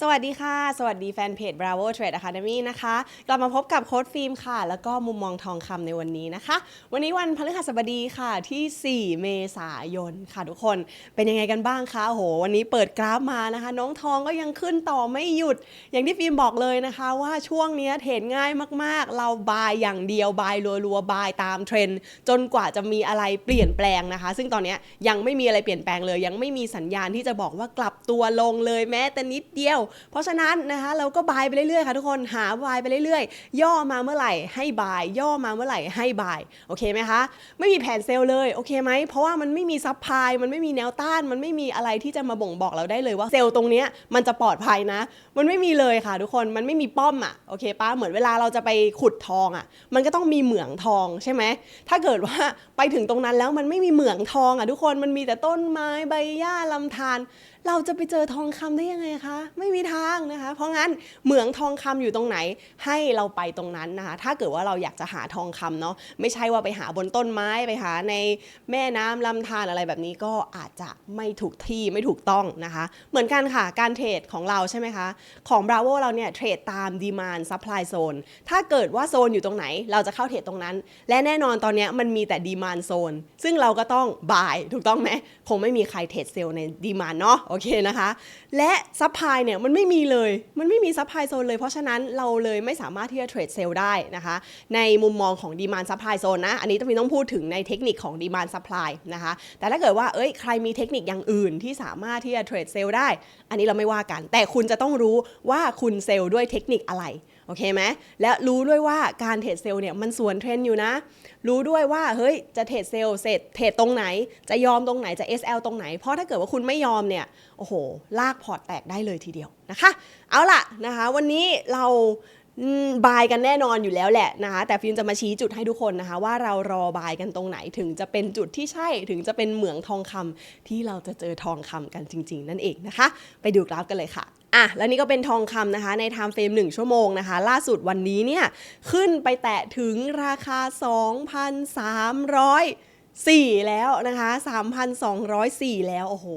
สวัสดีค่ะ สวัสดีแฟนเพจ Bravo Trade Academy นะคะกลับมาพบกับโค้ดฟิล์มค่ะ แล้วก็มุมมองทองคำในวันนี้นะคะ วันนี้วันพฤหัสบดีค่ะที่ 4 เมษายนค่ะทุกคนเป็นยังไงกันบ้างคะโห วันนี้เปิดกราฟมานะคะ น้องทองก็ยังขึ้นต่อไม่หยุด อย่างที่ฟิล์มบอกเลยนะคะ ว่าช่วงนี้เทรดง่ายมากๆ เราบายอย่างเดียวบายรัวๆบายตามเทรนด์จนกว่าจะมีอะไรเปลี่ยนแปลงนะคะ ซึ่งตอนนี้ยังไม่มีอะไรเปลี่ยนแปลงเลย ยังไม่มีสัญญาณที่จะบอกว่ากลับตัวลงเลยแม้แต่นิดเดียวเพราะฉะนั้นนะคะเราก็บายไปเรื่อยๆค่ะทุกคนหาบายไปเรื่อยๆ ย่อมาเมื่อไหร่ให้บาย ย่อมาเมื่อไหร่ให้บายโอเคไหมคะไม่มีแผนเซลล์เลยโอเคไหมเพราะว่ามันไม่มีซับพลายมันไม่มีแนวต้าน มันไม่มีอะไรที่จะมาบ่งบอกเราได้เลยว่าเซลล์ตรงเนี้ยมันจะปลอดภัยนะ มันไม่มีเลยค่ะทุกคนมันไม่มีป้อมอะโอเคปะเหมือนเวลาเราจะไปขุดทองอะ มันก็ต้องมีเหมืองทองใช่ไหมถ้าเกิดว่าไปถึงตรงนั้นแล้วมันไม่มีเหมืองทองอะทุกคนมันมีแต่ต้นไม้ใบหญ้าลำธาร เราจะไปเจอทองคำได้ยังไงคะ ไม่มีทางนะคะ เพราะงั้นเหมืองทองคำอยู่ตรงไหนให้เราไปตรงนั้นนะคะ ถ้าเกิดว่าเราอยากจะหาทองคำเนาะไม่ใช่ว่าไปหาบนต้นไม้ไปหาในแม่น้ำลำธารอะไรแบบนี้ก็อาจจะไม่ถูกที่ไม่ถูกต้องนะคะ เหมือนกันค่ะการเทรดของเราใช่ไหมคะ ของ Bravo เราเนี่ยเทรดตาม demand supply zone ถ้าเกิดว่าโซนอยู่ตรงไหน เราจะเข้าเทรดตรงนั้น และแน่นอนตอนนี้มันมีแต่ demand zone ซึ่งเราก็ต้อง buy ถูกต้องไหมคงไม่มีใครเทรดเซลล์ใน demand เนาะอเคนะคะ และซัพพลายเนี่ยมันไม่มีเลย มันไม่มีซัพพลายโซนเลย เพราะฉะนั้นเราเลยไม่สามารถที่จะเทรดเซลล์ได้นะคะ ในมุมมองของดีมานซัพพลายโซนนะ อันนี้ต้องมีต้องพูดถึงในเทคนิคของดีมานซัพพลายนะคะ แต่ถ้าเกิดว่า เอ้ย ใครมีเทคนิคอย่างอื่นที่สามารถที่จะเทรดเซลล์ได้ อันนี้เราไม่ว่ากัน แต่คุณจะต้องรู้ว่าคุณเซลล์ด้วยเทคนิคอะไร โอเคไหมและรู้ด้วยว่าการเทรดเซลล์เนี่ยมันสวนเทรนด์อยู่นะ รู้ด้วยว่าเฮ้ยจะเทรดเซลล์เสร็จเทรดตรงไหน จะยอมตรงไหนจะ SL ตรงไหน เพราะถ้าเกิดว่าคุณไม่ยอมเนี่ยโอ้โห ลากพอร์ตแตกได้เลยทีเดียวนะคะ เอาล่ะนะคะ วันนี้เราบายกันแน่นอนอยู่แล้วแหละนะคะ แต่ฟิล์มจะมาชี้จุดให้ทุกคนนะคะ ว่าเรารอบายกันตรงไหนถึงจะเป็นจุดที่ใช่ถึงจะเป็นเหมืองทองคำที่เราจะเจอทองคำกันจริง ๆ นั่นเองนะคะ ไปดูกราฟกันเลยค่ะ อะแล้วนี่ก็เป็นทองคำนะคะ ใน time frame 1ชั่วโมงนะคะ ล่าสุดวันนี้เนี่ย ขึ้นไปแตะถึงราคา 2,300 4 แล้วนะคะ 3,204 แล้ว โอ้โห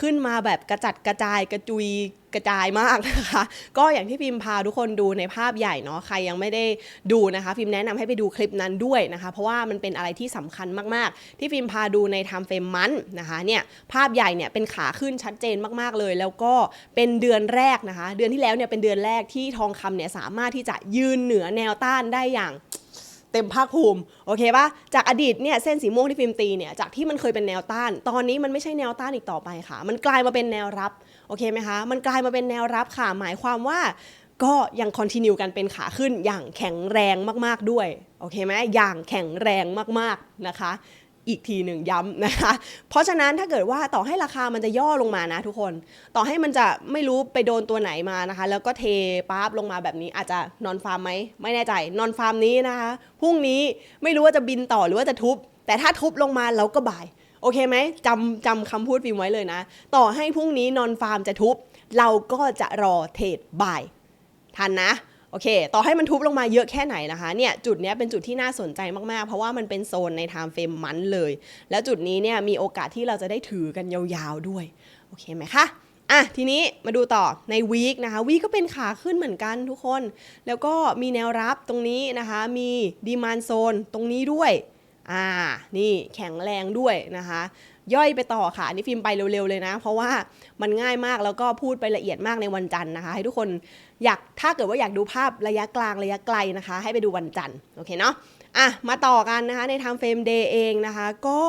ขึ้นมาแบบกระจัดกระจายกระจุยกระจายมากนะคะ ก็อย่างที่พิมพ์พาทุกคนดูในภาพใหญ่เนาะ ใครยังไม่ได้ดูนะคะ พิมพ์แนะนำให้ไปดูคลิปนั้นด้วยนะคะ เพราะว่ามันเป็นอะไรที่สำคัญมากๆ ที่พิมพ์พาดูใน time frame มันนะคะ เนี่ย ภาพใหญ่เนี่ยเป็นขาขึ้นชัดเจนมากๆเลย แล้วก็เป็นเดือนแรกนะคะ เดือนที่แล้วเนี่ยเป็นเดือนแรกที่ทองคำเนี่ยสามารถที่จะยืนเหนือแนวต้านได้อย่าง เต็มภาคภูมิโอเคปะจากอดีตเนี่ยเส้นสีม่วงที่ฟิล์มตีเนี่ยจากที่มันเคยเป็นแนวต้าน ตอนนี้มันไม่ใช่แนวต้านอีกต่อไปค่ะ มันกลายมาเป็นแนวรับโอเคไหมคะมันกลายมาเป็นแนวรับค่ะ หมายความว่าก็ยังคอนติเนียกันเป็นขาขึ้นอย่างแข็งแรงมากๆด้วยโอเคไหมอย่างแข็งแรงมากๆนะคะ อีกทีหนึ่งย้ำนะคะ เพราะฉะนั้นถ้าเกิดว่าต่อให้ราคามันจะย่อลงมานะทุกคน ต่อให้มันจะไม่รู้ไปโดนตัวไหนมานะคะ แล้วก็เทปั๊บลงมาแบบนี้อาจจะนอนฟาร์มไหมไม่แน่ใจนอนฟาร์มนี้นะคะพรุ่งนี้ไม่รู้ว่าจะบินต่อหรือว่าจะทุบ แต่ถ้าทุบลงมาเราก็บ่าย โอเคไหมจำจำคำพูดฟิล์มไว้เลยนะ ต่อให้พรุ่งนี้นอนฟาร์มจะทุบ เราก็จะรอเทรดบ่าย ทันนะ อเค ต่อให้มันทุบลงมาเยอะแค่ไหนนะคะ เนี่ย จุดนี้เป็นจุดที่น่าสนใจมาก ๆ เพราะว่ามันเป็นโซนในไทม์เฟรมมันเลย แล้วจุดนี้เนี่ยมีโอกาสที่เราจะได้ถือกันยาวๆด้วย โอเคไหมคะอะทีนี้มาดูต่อในวีคนะคะวีคก็เป็นขาขึ้นเหมือนกันทุกคน แล้วก็มีแนวรับตรงนี้นะคะ มีดีมานโซนตรงนี้ด้วย อ่า นี่แข็งแรงด้วยนะคะ ย่อยไปต่อค่ะ อันนี่ฟิล์มไปเร็วๆเลยนะ เพราะว่ามันง่ายมากแล้วก็พูดไปละเอียดมากในวันจันทร์นะคะ ให้ทุกคนอยากถ้าเกิดว่าอยากดูภาพระยะกลางระยะไกลนะคะ ให้ไปดูวันจันทร์โอเคเนาะอะมาต่อกันนะคะใน time frame day เองนะคะ ก็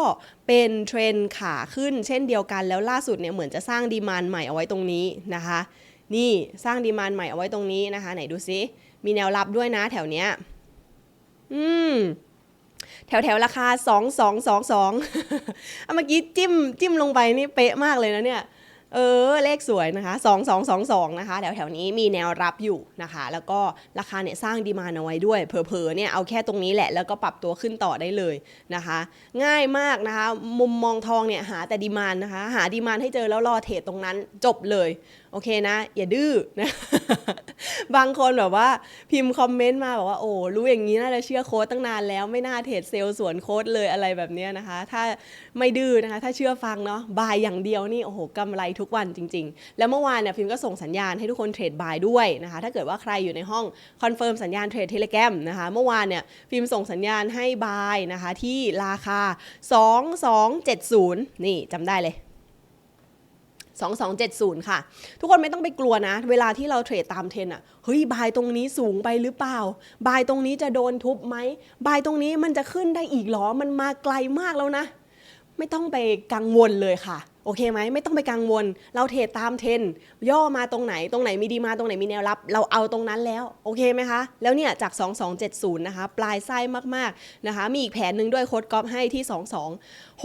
เป็นเทรนขาขึ้นเช่นเดียวกันแล้วล่าสุดเนี่ยเหมือนจะสร้างดีมานใหม่เอาไว้ตรงนี้นะคะ นี่สร้างดีมานใหม่เอาไว้ตรงนี้นะคะ ไหนดูซิมีแนวรับด้วยนะแถวเนี้ยอืม แถวแถวๆราคา 2 2 2 2เมื่อกี้จิ้มจิ้มลงไปนี่เป๊ะมากเลยนะเนี่ย เออเลขสวยนะคะ 2 2 2 2 นะคะแถวแถวนี้มีแนวรับอยู่นะคะ แล้วก็ราคาเนี่ยสร้างดีมานเอาไว้ด้วยเผลอๆเนี่ยเอาแค่ตรงนี้แหละแล้วก็ปรับตัวขึ้นต่อได้เลยนะคะ ง่ายมากนะคะ มุมมองทองเนี่ยหาแต่ดีมานนะคะ หาดีมานให้เจอแล้วรอเทรดตรงนั้นจบเลย โอเคนะ อย่าดื้อนะบางคนแบบว่าพิมพ์คอมเมนต์มาบอกว่าโอ้รู้อย่างนี้น่าจะเชื่อโค้ดตั้งนานแล้วไม่น่าเทรดเซลล์สวนโค้ดเลยอะไรแบบเนี้ยนะคะ ถ้าไม่ดื้อนะคะ ถ้าเชื่อฟังเนาะบายอย่างเดียวนี่โอ้โหกำไรทุกวันจริง ๆ แล้วเมื่อวานเนี่ยพิมก็ส่งสัญญาณให้ทุกคนเทรดบายด้วยนะคะถ้าเกิดว่าใครอยู่ในห้องคอนเฟิร์มสัญญาณเทรดเทเลแกรมนะคะเมื่อวานเนี่ยพิมส่งสัญญาณให้บายนะคะที่ราคา 2270 นี่จำได้เลย2270 ค่ะ ทุกคนไม่ต้องไปกลัวนะ เวลาที่เราเทรดตามเทรนอะเฮ้ย บายตรงนี้สูงไปหรือเปล่า บายตรงนี้จะโดนทุบไหม บายตรงนี้มันจะขึ้นได้อีกหรอ มันมาไกลมากแล้วนะ ไม่ต้องไปกังวลเลยค่ะ โอเคไหมไม่ต้องไปกังวล เราเทรดตามเทรนย่อมาตรงไหนตรงไหนมีดีมาตรงไหนมีแนวรับ เราเอาตรงนั้นแล้ว โอเคไหมคะ แล้วเนี่ยจาก 2270 นะคะ ปลายไส้มากๆนะคะ มีอีกแผนหนึ่งด้วยโค้ดก๊อฟให้ที่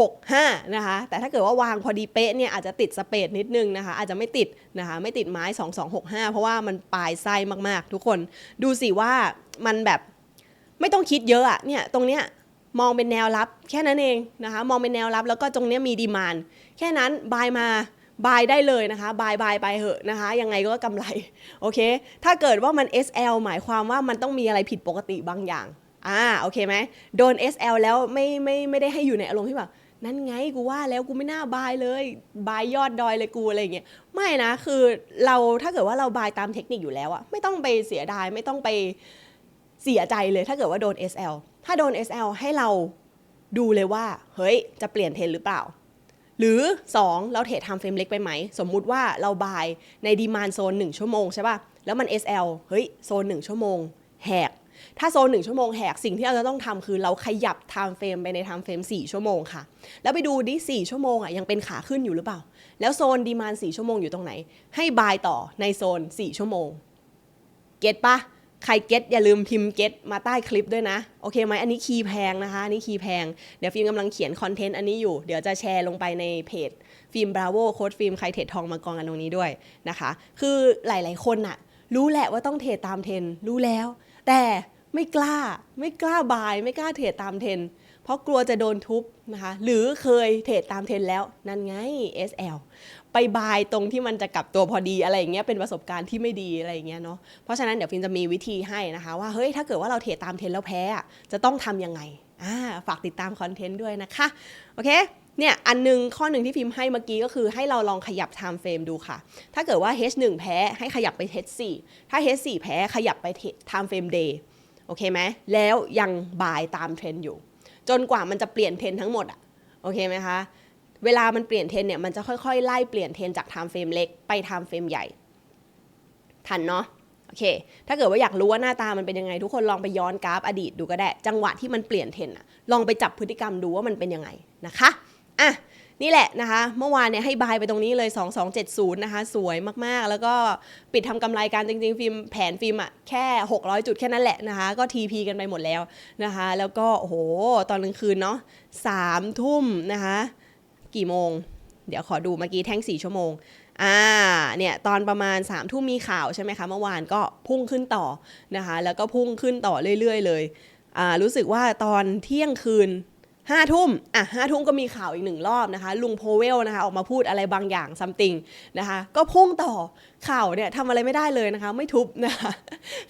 2265 นะคะ แต่ถ้าเกิดว่าวางพอดีเป๊ะเนี่ยอาจจะติดสเปดนิดนึงนะคะ อาจจะไม่ติดนะคะ ไม่ติดไม้ 2265 เพราะว่ามันปลายไส้มากๆ ทุกคน ดูสิว่ามันแบบไม่ต้องคิดเยอะอะเนี่ยตรงเนี้ย มองเป็นแนวรับแค่นั้นเองนะคะ มองเป็นแนวรับแล้วก็ตรงนี้มีดีมานแค่นั้นบายมาบายได้เลยนะคะบายบายไปเหอะนะคะ ยังไงก็กำไร โอเค ถ้าเกิดว่ามัน SL หมายความว่ามันต้องมีอะไรผิดปกติบางอย่าง อ่า โอเคไหม โดน SL แล้วไม่ไม่ไม่ได้ให้อยู่ในอารมณ์ที่แบบนั่นไงกูว่าแล้วกูไม่น่าบายเลยบายยอดดอยเลยกูอะไรอย่างเงี้ยไม่นะคือเราถ้าเกิดว่าเราบายตามเทคนิคอยู่แล้วอะไม่ต้องไปเสียดายไม่ต้องไปเสียใจเลยถ้าเกิดว่าโดน SL ถ้าโดน SL ให้เราดูเลยว่า เฮ้ย จะเปลี่ยนเทรนหรือเปล่า หรือ 2 เราเทรดไทม์เฟรมเล็กไปไหม สมมุติว่าเราบายในดีมานโซน 1 ชั่วโมงใช่ป่ะ แล้วมัน SL เฮ้ย โซน 1 ชั่วโมง แหก ถ้าโซน 1 ชั่วโมงแหก สิ่งที่เราจะต้องทำคือเราขยับไทม์เฟรมไปในไทม์เฟรม4ชั่วโมงค่ะ แล้วไปดูดิ4ชั่วโมงอะยังเป็นขาขึ้นอยู่หรือเปล่า แล้วโซนดีมาน4ชั่วโมงอยู่ตรงไหน ให้บายต่อในโซน 4 ชั่วโมง เก็ตปะ ใครเก็ตอย่าลืมพิมพ์เก็ตมาใต้คลิปด้วยนะ โอเคไหมอันนี้คีย์แพงนะคะอันนี่คีย์แพง เดี๋ยวฟิล์มกำลังเขียนคอนเทนต์อันนี้อยู่ เดี๋ยวจะแชร์ลงไปในเพจ ฟิล์มบราโวโค้ดฟิล์มใครเทรดทองมากองกันตรงนี้ด้วยนะคะ คือหลาย ๆ คนน่ะรู้แหละว่าต้องเทรดตามเทรนด์รู้แล้ว แต่ไม่กล้าไม่กล้าบายไม่กล้าเทรดตามเทรนด์เพราะกลัวจะโดนทุบนะคะ หรือเคยเทรดตามเทรนด์แล้วนั่นไง SL ไปบายตรงที่มันจะกลับตัวพอดีอะไรอย่างเงี้ยเป็นประสบการณ์ที่ไม่ดีอะไรอย่างเงี้ยเนาะเพราะฉะนั้นเดี๋ยวฟินจะมีวิธีให้นะคะว่าเฮ้ยถ้าเกิดว่าเราเทรดตามเทรนแล้วแพ้จะต้องทำยังไงอ่าฝากติดตามคอนเทนต์ด้วยนะคะโอเคเนี่ยอันหนึงข้อหนึ่งที่พิมพ์ให้เมื่อกี้ก็คือให้เราลองขยับ time frame ดูค่ะ ถ้าเกิดว่า H1 แพ้ให้ขยับไป H4 ถ้า H4 แพ้ขยับไป time frame day โอเคไหมแล้วยังบายตามเทรนด์อยู่ จนกว่ามันจะเปลี่ยนเทรนด์ทั้งหมดอะโอเคไหมคะ เวลามันเปลี่ยนเทรนเนี่ยมันจะค่อยๆ ไล่เปลี่ยนเทรนจากไทม์เฟรมเล็กไปไทม์เฟรมใหญ่ ทันเนาะโอเค ถ้าเกิดว่าอยากรู้ว่าหน้าตามันเป็นยังไง ทุกคนลองไปย้อนกราฟอดีตดูก็ได้ จังหวะที่มันเปลี่ยนเทรนอะลองไปจับพฤติกรรมดูว่ามันเป็นยังไงนะคะอะนี่แหละนะคะ เมื่อวานเนี่ยให้บายไปตรงนี้เลย 2270 นะคะ สวยมากๆ แล้วก็ปิดทำกำไรการจริงๆ ฟิล์มแผนฟิล์มอะแค่ 600 จุดแค่นั้นแหละนะคะ ก็ TP กันไปหมดแล้วนะคะ แล้วก็ โอ้โห ตอนกลางคืนเนาะสามทุ่มนะคะ กี่โมง เดี๋ยวขอดูเมื่อกี้แท่งสี่ชั่วโมง อ่า เนี่ยตอนประมาณ3ามทุ่มมีข่าวใช่ไหมคะเมื่อวานก็พุ่งขึ้นต่อนะคะ แล้วก็พุ่งขึ้นต่อเรื่อย ๆ เลย อ่า รู้สึกว่าตอนเที่ยงคืน ห้าทุ่มอะห้าทุ่มก็มีข่าวอีกหนึ่งรอบนะคะ ลุงโพเวลนะคะ ออกมาพูดอะไรบางอย่างซัมติงนะคะ ก็พุ่งต่อข่าวเนี่ยทำอะไรไม่ได้เลยนะคะ ไม่ทุบนะคะ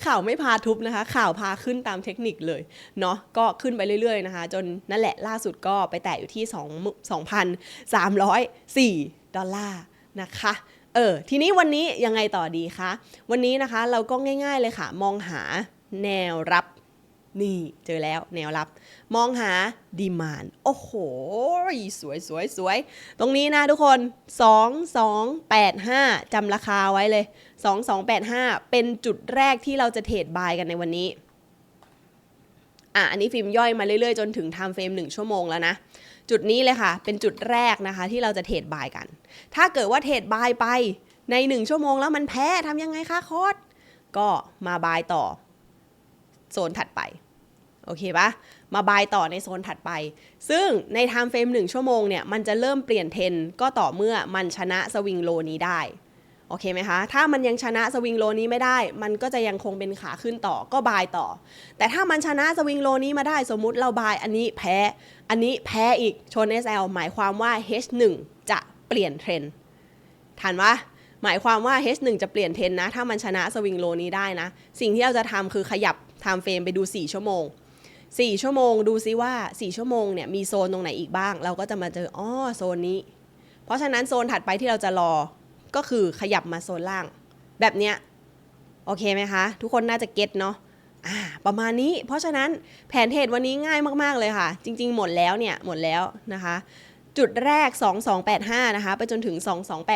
ข่าวไม่พาทุบนะคะ ข่าวพาขึ้นตามเทคนิคเลยเนาะก็ขึ้นไปเรื่อยๆนะคะ จนนั่นแหละล่าสุดก็ไปแตะอยู่ที่2 2,304 ดอลลาร์นะคะเออทีนี้วันนี้ยังไงต่อดีคะวันนี้นะคะเราก็ง่าย ๆเลยค่ะ มองหาแนวรับ นี่เจอแล้วแนวรับ มองหาดีมานโอ้โห สวยสวยสวยตรงนี้นะทุกคน 2285จำราคาไว้เลย 2285 เป็นจุดแรกที่เราจะเทรดบายกันในวันนี้ อะ อันนี้ฟิล์มย่อยมาเรื่อยๆ จนถึง time frame 1ชั่วโมงแล้วนะ จุดนี้เลยค่ะ เป็นจุดแรกนะคะที่เราจะเทรดบายกัน ถ้าเกิดว่าเทรดบายไปใน 1 ชั่วโมงแล้วมันแพ้ทำยังไงคะโค้ดก็มาบายต่อ โซนถัดไป โอเคปะมาบายต่อในโซนถัดไป ซึ่งใน time frame 1ชั่วโมงเนี่ยมันจะเริ่มเปลี่ยนเทรนก็ต่อเมื่อมันชนะสวิงโลนี้ได้โอเคไหมคะ ถ้ามันยังชนะสวิงโลนี้ไม่ได้ มันก็จะยังคงเป็นขาขึ้นต่อ ก็บายต่อ แต่ถ้ามันชนะสวิงโลนี้มาได้ สมมุติเราบายอันนี้แพ้ อันนี้แพ้อีก ชน SL หมายความว่า H1 จะเปลี่ยนเทรนทันวะ หมายความว่า H1 จะเปลี่ยนเทรนนะ ถ้ามันชนะสวิงโลนี้ได้นะ สิ่งที่เราจะทำคือขยับไทม์เฟรมไปดู 4 ชั่วโมง 4 ชั่วโมงดูซิว่า 4 ชั่วโมงเนี่ยมีโซนตรงไหนอีกบ้าง เราก็จะมาเจออ๋อโซนนี้ เพราะฉะนั้นโซนถัดไปที่เราจะรอก็คือขยับมาโซนล่าง แบบเนี้ยโอเคไหมคะ ทุกคนน่าจะเก็ตเนาะอ่าประมาณนี้ เพราะฉะนั้นแผนเทรดวันนี้ง่ายมาก ๆ เลยค่ะ จริง ๆ หมดแล้วเนี่ย หมดแล้วนะคะ จุดแรก 2285 นะคะ ไปจนถึง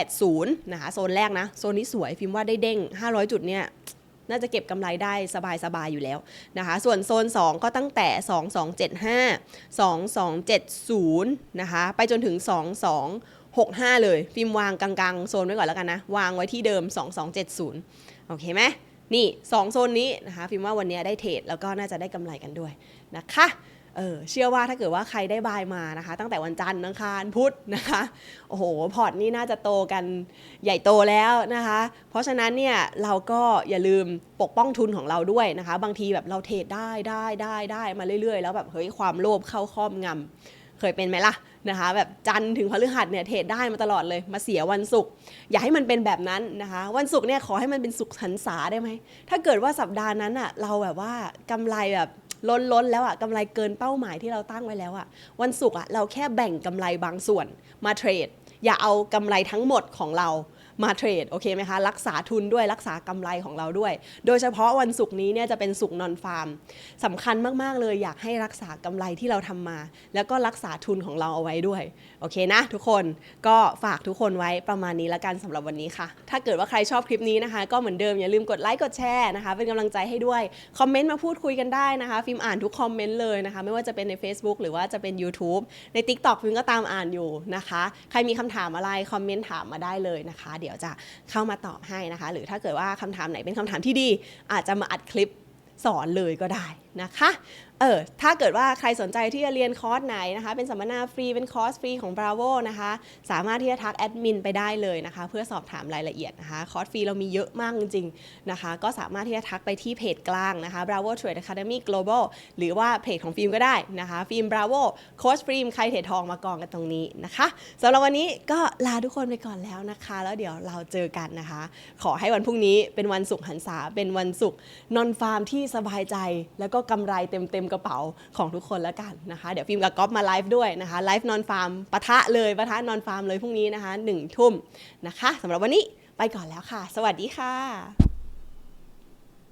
2280 นะคะ โซนแรกนะ โซนนี้สวยฟิล์มว่าได้เด้ง 500 จุดเนี่ยน่าจะเก็บกำไรได้สบายๆอยู่แล้วนะคะ ส่วนโซน 2 ก็ตั้งแต่ 2275 2270 นะคะ ไปจนถึง 2265 เลย ฟิล์มวางกลางๆ โซนไว้ก่อนแล้วกันนะ วางไว้ที่เดิม 2270 โอเคไหมนี่ 2 โซนนี้นะคะ ฟิล์มว่าวันนี้ได้เทรดแล้วก็น่าจะได้กำไรกันด้วยนะคะ เออเชื่อว่าถ้าเกิดว่าใครได้บายมานะคะ ตั้งแต่วันจันทร์อังคารพุธนะคะโอ้โหพอร์ตนี่น่าจะโตกันใหญ่โตแล้วนะคะ เพราะฉะนั้นเนี่ยเราก็อย่าลืมปกป้องทุนของเราด้วยนะคะ บางทีแบบเราเทรดได้ได้ได้ได้มาเรื่อยๆ แล้วแบบเฮ้ยความโลภเข้าครอบงำเคยเป็นไหมล่ะนะคะ แบบจันทร์ถึงพฤหัสเนี่ยเทรดได้มาตลอดเลย มาเสียวันศุกร์อย่าให้มันเป็นแบบนั้นนะคะ วันศุกร์เนี่ยขอให้มันเป็นสุขหันษาได้ไหมถ้าเกิดว่าสัปดาห์นั้นอะเราแบบว่ากำไรแบบ ล้นล้นแล้วอะกำไรเกินเป้าหมายที่เราตั้งไว้แล้วอะวันศุกร์อะเราแค่แบ่งกำไรบางส่วนมาเทรด อย่าเอากำไรทั้งหมดของเรา มาเทรดโอเคไหมคะรักษาทุนด้วยรักษากำไรของเราด้วย โดยเฉพาะวันศุกร์นี้เนี่ยจะเป็นศุกร์นอนฟาร์มสำคัญมากๆเลยอยากให้รักษากำไรที่เราทำมา แล้วก็รักษาทุนของเราเอาไว้ด้วยโอเคนะ ทุกคนก็ฝากทุกคนไว้ประมาณนี้ละกันสำหรับวันนี้ค่ะ ถ้าเกิดว่าใครชอบคลิปนี้นะคะ ก็เหมือนเดิมอย่าลืมกดไลค์กดแชร์นะคะ เป็นกำลังใจให้ด้วยคอมเมนต์มาพูดคุยกันได้นะคะ ฟิล์มอ่านทุกคอมเมนต์เลยนะคะ ไม่ว่าจะเป็นใน Facebook หรือว่าจะเป็น YouTube ใน TikTok ฟิล์มก็ตามอ่านอยู่นะคะ ใครมีคำถามอะไรคอมเมนต์ถามมาได้เลยนะคะเดี๋ยวจะเข้ามาตอบให้นะคะ หรือถ้าเกิดว่าคำถามไหนเป็นคำถามที่ดี อาจจะมาอัดคลิปสอนเลยก็ได้ นะคะเออถ้าเกิดว่าใครสนใจที่จะเรียนคอร์สไหนนะคะ เป็นสัมมนาฟรี เป็นคอร์สฟรีของ Bravo นะคะ สามารถที่จะทักแอดมินไปได้เลยนะคะ เพื่อสอบถามรายละเอียดนะคะ คอร์สฟรีเรามีเยอะมากจริงๆนะคะ ก็สามารถที่จะทักไปที่เพจกลางนะคะ Bravo Trade Academy Global หรือว่าเพจของฟิล์มก็ได้นะคะ ฟิล์ม Bravo โค้ชฟิล์มใครเทรดทองมากองกันตรงนี้นะคะสำหรับวันนี้ก็ลาทุกคนไปก่อนแล้วนะคะ แล้วเดี๋ยวเราเจอกันนะคะ ขอให้วันพรุ่งนี้เป็นวันศุกร์หันษาเป็นวันศุกร์นอนฟาร์มที่สบายใจแล้วก็กำไรเต็มเต็มๆกระเป๋าของทุกคนแล้วกันนะคะ เดี๋ยวฟิล์มกับก๊อฟมาไลฟ์ด้วยนะคะไลฟ์นอนฟาร์มปะทะเลยปะทะนอนฟาร์มเลยพรุ่งนี้นะคะหนึ่งทุ่มนะคะสำหรับวันนี้ไปก่อนแล้วค่ะ สวัสดีค่ะ